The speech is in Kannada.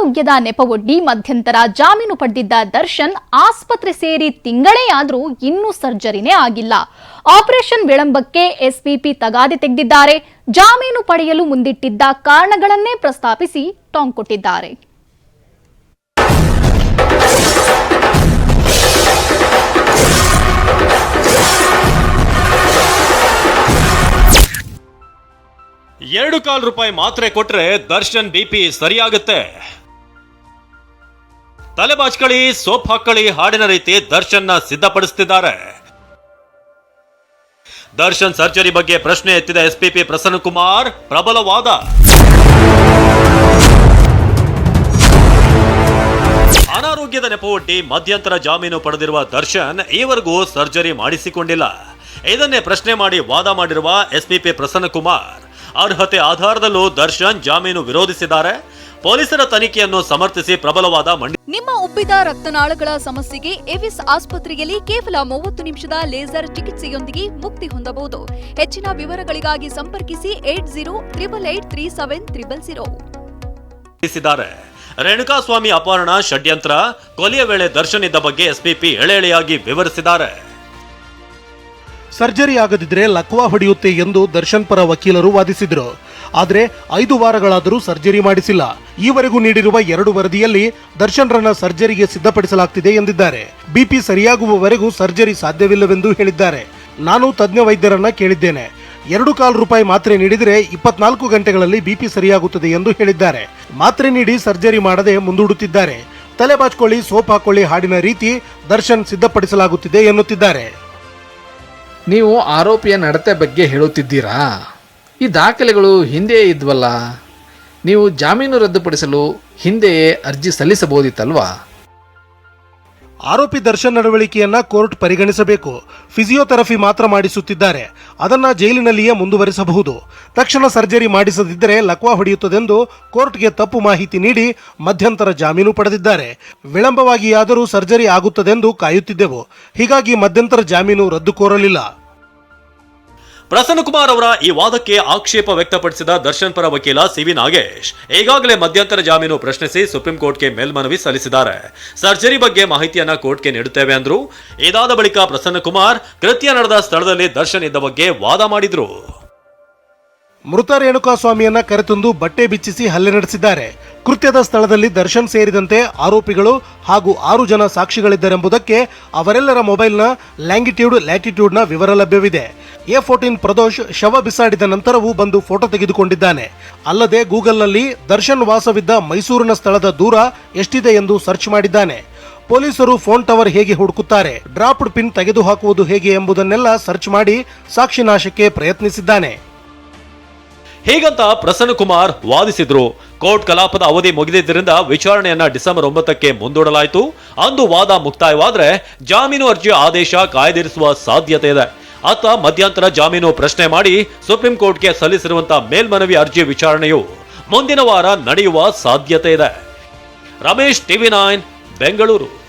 ಅನಾರೋಗ್ಯದ ನೆಪವೊಡ್ಡಿ ಮಧ್ಯಂತರ ಜಾಮೀನು ಪಡೆದಿದ್ದ ದರ್ಶನ್ ಆಸ್ಪತ್ರೆ ಸೇರಿ ತಿಂಗಳೇ ಆದರೂ ಇನ್ನೂ ಸರ್ಜರಿನೇ ಆಗಿಲ್ಲ. ಆಪರೇಷನ್ ವಿಳಂಬಕ್ಕೆ ಎಸ್ಪಿಪಿ ತಗಾದೆ ತೆಗೆದಿದ್ದಾರೆ. ಜಾಮೀನು ಪಡೆಯಲು ಮುಂದಿಟ್ಟಿದ್ದ ಕಾರಣಗಳನ್ನೇ ಪ್ರಸ್ತಾಪಿಸಿ ಟಾಂಗ್ ಕೊಟ್ಟಿದ್ದಾರೆ. ಎರಡು ಕಾಲು ರೂಪಾಯಿ ಮಾತ್ರೆ ಕೊಟ್ರೆ ದರ್ಶನ್ ಬಿಪಿ ಸರಿಯಾಗುತ್ತೆ. ತಲೆ ಬಾಚ್ಕಳಿ ಸೋಪ್ ಹಾಕಳಿ ಹಾಡಿನ ರೀತಿ ದರ್ಶನ್ನ ಸಿದ್ಧಪಡಿಸುತ್ತಿದ್ದಾರೆ. ದರ್ಶನ್ ಸರ್ಜರಿ ಬಗ್ಗೆ ಪ್ರಶ್ನೆ ಎತ್ತಿದ ಎಸ್ಪಿಪಿ ಪ್ರಸನ್ನ ಕುಮಾರ್ ಪ್ರಬಲ ವಾದ ಅನಾರೋಗ್ಯದ ನೆಪವೊಡ್ಡಿ ಮಧ್ಯಂತರ ಜಾಮೀನು ಪಡೆದಿರುವ ದರ್ಶನ್ ಈವರೆಗೂ ಸರ್ಜರಿ ಮಾಡಿಸಿಕೊಂಡಿಲ್ಲ. ಇದನ್ನೇ ಪ್ರಶ್ನೆ ಮಾಡಿ ವಾದ ಮಾಡಿರುವ ಎಸ್ಪಿಪಿ ಪ್ರಸನ್ನ ಕುಮಾರ್ ಅರ್ಹತೆ ಆಧಾರದಲ್ಲೂ ದರ್ಶನ್ ಜಾಮೀನು ವಿರೋಧಿಸಿದ್ದಾರೆ. ಪೊಲೀಸರ ತನಿಖೆಯನ್ನು ಸಮರ್ಥಿಸಿ ಪ್ರಬಲವಾದ ಮಂಡಿ ನಿಮ್ಮ ಉಬ್ಬಿದ ರಕ್ತನಾಳಗಳ ಸಮಸ್ಯೆಗೆ ಎವಿಸ್ ಆಸ್ಪತ್ರೆಯಲ್ಲಿ ಕೇವಲ ಮೂವತ್ತು ನಿಮಿಷದ ಲೇಸರ್ ಚಿಕಿತ್ಸೆಯೊಂದಿಗೆ ಮುಕ್ತಿ ಹೊಂದಬಹುದು. ಹೆಚ್ಚಿನ ವಿವರಗಳಿಗಾಗಿ ಸಂಪರ್ಕಿಸಿ eight zero triple eight three seven triple zero. Renukaswamy ಅಪಹರಣ ಷಡ್ಯಂತ್ರ ಕೊಲೆಯ ವೇಳೆ ದರ್ಶನ್ ಇದ್ದ ಬಗ್ಗೆ ಎಸ್ಪಿಪಿ ಎಳೆ ಎಳೆಯಾಗಿ ವಿವರಿಸಿದ್ದಾರೆ. ಸರ್ಜರಿ ಆಗದಿದ್ರೆ ಲಕ್ವಾ ಹೊಡೆಯುತ್ತೆ ಎಂದು ದರ್ಶನ್ ಪರ ವಕೀಲರು ವಾದಿಸಿದರು. ಆದರೆ ಐದು ವಾರಗಳಾದರೂ ಸರ್ಜರಿ ಮಾಡಿಸಿಲ್ಲ. ಈವರೆಗೂ ನೀಡಿರುವ ಎರಡು ವರದಿಯಲ್ಲಿ ದರ್ಶನ್ರನ್ನ ಸರ್ಜರಿಗೆ ಸಿದ್ಧಪಡಿಸಲಾಗ್ತಿದೆ ಎಂದಿದ್ದಾರೆ. ಬಿಪಿ ಸರಿಯಾಗುವವರೆಗೂ ಸರ್ಜರಿ ಸಾಧ್ಯವಿಲ್ಲವೆಂದು ಹೇಳಿದ್ದಾರೆ. ನಾನು ತಜ್ಞ ವೈದ್ಯರನ್ನ ಕೇಳಿದ್ದೇನೆ. ಎರಡು ಕಾಲು ರೂಪಾಯಿ ಮಾತ್ರೆ ನೀಡಿದರೆ ಇಪ್ಪತ್ನಾಲ್ಕು ಗಂಟೆಗಳಲ್ಲಿ ಬಿಪಿ ಸರಿಯಾಗುತ್ತದೆ ಎಂದು ಹೇಳಿದ್ದಾರೆ. ಮಾತ್ರೆ ನೀಡಿ ಸರ್ಜರಿ ಮಾಡದೆ ಮುಂದೂಡುತ್ತಿದ್ದಾರೆ. ತಲೆ ಬಾಚ್ಕೊಳ್ಳಿ, ಸೋಪ್ ಹಾಕೊಳ್ಳಿ ಹಾಡಿನ ರೀತಿ ದರ್ಶನ್ ಸಿದ್ಧಪಡಿಸಲಾಗುತ್ತಿದೆ ಎನ್ನುತ್ತಿದ್ದಾರೆ. ನೀವು ಆರೋಪಿಯ ನಡತೆ ಬಗ್ಗೆ ಹೇಳುತ್ತಿದ್ದೀರಾ? ಈ ದಾಖಲೆಗಳು ಹಿಂದೆಯೇ ಇದ್ವಲ್ಲ? ನೀವು ಜಾಮೀನು ರದ್ದುಪಡಿಸಲು ಹಿಂದೆಯೇ ಅರ್ಜಿ ಸಲ್ಲಿಸಬಹುದಿತ್ತಲ್ವಾ? ಆರೋಪಿ ದರ್ಶನ್ ನಡವಳಿಕೆಯನ್ನ ಕೋರ್ಟ್ ಪರಿಗಣಿಸಬೇಕು. ಫಿಸಿಯೋಥೆರಪಿ ಮಾತ್ರ ಮಾಡಿಸುತ್ತಿದ್ದಾರೆ. ಅದನ್ನ ಜೈಲಿನಲ್ಲಿಯೇ ಮುಂದುವರಿಸಬಹುದು. ತಕ್ಷಣ ಸರ್ಜರಿ ಮಾಡಿಸದಿದ್ದರೆ ಲಕ್ವಾ ಹೊಡೆಯುತ್ತದೆಂದು ಕೋರ್ಟ್ಗೆ ತಪ್ಪು ಮಾಹಿತಿ ನೀಡಿ ಮಧ್ಯಂತರ ಜಾಮೀನು ಪಡೆದಿದ್ದಾರೆ. ವಿಳಂಬವಾಗಿಯಾದರೂ ಸರ್ಜರಿ ಆಗುತ್ತದೆಂದು ಕಾಯುತ್ತಿದ್ದೆವು. ಹೀಗಾಗಿ ಮಧ್ಯಂತರ ಜಾಮೀನು ರದ್ದು ಕೋರಲಿಲ್ಲ ಪ್ರಸನ್ನ ಕುಮಾರ್ ಅವರ ಈ ವಾದಕ್ಕೆ ಆಕ್ಷೇಪ ವ್ಯಕ್ತಪಡಿಸಿದ ದರ್ಶನ್ ಪರ ವಕೀಲ ಸಿವಿ ನಾಗೇಶ್ ಈಗಾಗಲೇ ಮಧ್ಯಂತರ ಜಾಮೀನು ಪ್ರಶ್ನಿಸಿ ಸುಪ್ರೀಂ ಕೋರ್ಟ್ಗೆ ಮೇಲ್ಮನವಿ ಸಲ್ಲಿಸಿದ್ದಾರೆ. ಸರ್ಜರಿ ಬಗ್ಗೆ ಮಾಹಿತಿಯನ್ನ ಕೋರ್ಟ್ಗೆ ನೀಡುತ್ತೇವೆ ಅಂದ್ರು. ಇದಾದ ಬಳಿಕ ಪ್ರಸನ್ನ ಕುಮಾರ್ ಕೃತ್ಯ ನಡೆದ ಸ್ಥಳದಲ್ಲಿ ದರ್ಶನ್ ಇದ್ದ ಬಗ್ಗೆ ವಾದ ಮಾಡಿದ್ರು. ಮೃತ ರೇಣುಕಾ ಸ್ವಾಮಿಯನ್ನ ಕರೆತಂದು ಬಟ್ಟೆ ಬಿಚ್ಚಿಸಿ ಹಲ್ಲೆ ನಡೆಸಿದ್ದಾರೆ. ಕೃತ್ಯದ ಸ್ಥಳದಲ್ಲಿ ದರ್ಶನ್ ಸೇರಿದಂತೆ ಆರೋಪಿಗಳು ಹಾಗೂ ಆರು ಜನ ಸಾಕ್ಷಿಗಳಿದ್ದರೆಂಬುದಕ್ಕೆ ಅವರೆಲ್ಲರ ಮೊಬೈಲ್ನ ಲ್ಯಾಂಗಿಟ್ಯೂಡ್, ಲ್ಯಾಟಿಟ್ಯೂಡ್ನ ವಿವರ ಲಭ್ಯವಿದೆ. ಎ ಫೋರ್ಟೀನ್ ಪ್ರದೋಷ್ ಶವ ಬಿಸಾಡಿದ ನಂತರವೂ ಬಂದು ಫೋಟೋ ತೆಗೆದುಕೊಂಡಿದ್ದಾನೆ. ಅಲ್ಲದೆ ಗೂಗಲ್ನಲ್ಲಿ ದರ್ಶನ್ ವಾಸವಿದ್ದ ಮೈಸೂರಿನ ಸ್ಥಳದ ದೂರ ಎಷ್ಟಿದೆ ಎಂದು ಸರ್ಚ್ ಮಾಡಿದ್ದಾನೆ. ಪೊಲೀಸರು ಫೋನ್ ಟವರ್ ಹೇಗೆ ಹುಡುಕುತ್ತಾರೆ, ಡ್ರಾಪ್ಡ್ ಪಿನ್ ತೆಗೆದುಹಾಕುವುದು ಹೇಗೆ ಎಂಬುದನ್ನೆಲ್ಲ ಸರ್ಚ್ ಮಾಡಿ ಸಾಕ್ಷಿ ನಾಶಕ್ಕೆ ಪ್ರಯತ್ನಿಸಿದ್ದಾನೆ. ಹೀಗಂತ ಪ್ರಸನ್ನ ಕುಮಾರ್ ವಾದಿಸಿದ್ರು. ಕೋರ್ಟ್ ಕಲಾಪದ ಅವಧಿ ಮುಗಿದಿದ್ದರಿಂದ ವಿಚಾರಣೆಯನ್ನ ಡಿಸೆಂಬರ್ ಒಂಬತ್ತಕ್ಕೆ ಮುಂದೂಡಲಾಯಿತು. ಅಂದು ವಾದ ಮುಕ್ತಾಯವಾದರೆ ಜಾಮೀನು ಅರ್ಜಿ ಆದೇಶ ಕಾಯ್ದಿರಿಸುವ ಸಾಧ್ಯತೆ ಇದೆ. ಆತ ಮಧ್ಯಂತರ ಜಾಮೀನು ಪ್ರಶ್ನೆ ಮಾಡಿ ಸುಪ್ರೀಂ ಕೋರ್ಟ್ಗೆ ಸಲ್ಲಿಸಿರುವಂತಹ ಮೇಲ್ಮನವಿ ಅರ್ಜಿ ವಿಚಾರಣೆಯು ಮುಂದಿನ ವಾರ ನಡೆಯುವ ಸಾಧ್ಯತೆ ಇದೆ. Ramesh TV nine, Bengaluru.